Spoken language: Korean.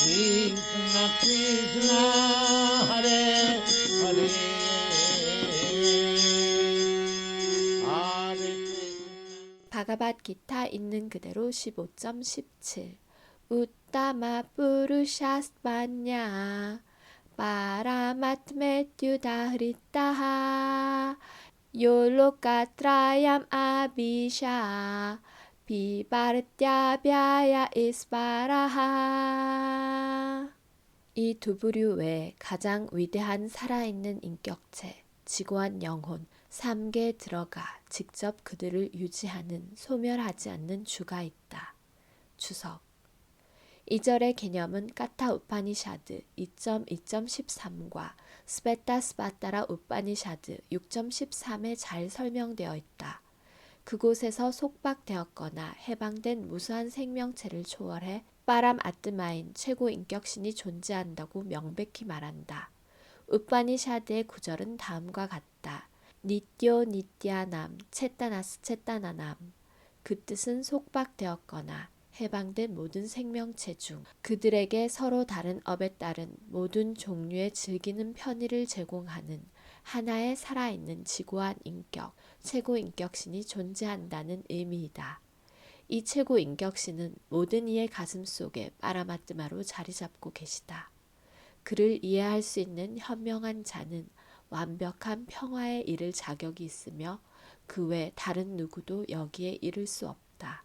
Krishna Krishna Hare Hare 바가밭 기타 있는 그대로 15.17 우따마 뿌르샤스마냐. 파라마트메튜다리타하 요로카트라얌 아비샤. 비바르티아비아야 이스바라하. 이 두 부류 외에 가장 위대한 살아있는 인격체, 지고한 영혼, 삼계에 들어가 직접 그들을 유지하는 소멸하지 않는 주가 있다. 주석 이절의 개념은 까타 우파니샤드 2.2.13과 스베타 스바타라 우파니샤드 6.13에 잘 설명되어 있다. 그곳에서 속박되었거나 해방된 무수한 생명체를 초월해 빠람 아뜨마인 최고 인격신이 존재한다고 명백히 말한다. 우파니샤드의 구절은 다음과 같다. 니띠오 니띠아남 체타나스 체타나남 그 뜻은 속박되었거나 해방된 모든 생명체 중 그들에게 서로 다른 업에 따른 모든 종류의 즐기는 편의를 제공하는 하나의 살아있는 지고한 인격, 최고 인격신이 존재한다는 의미이다. 이 최고 인격신은 모든 이의 가슴 속에 빠라마뜨마로 자리 잡고 계시다. 그를 이해할 수 있는 현명한 자는 완벽한 평화에 이를 자격이 있으며 그 외 다른 누구도 여기에 이를 수 없다.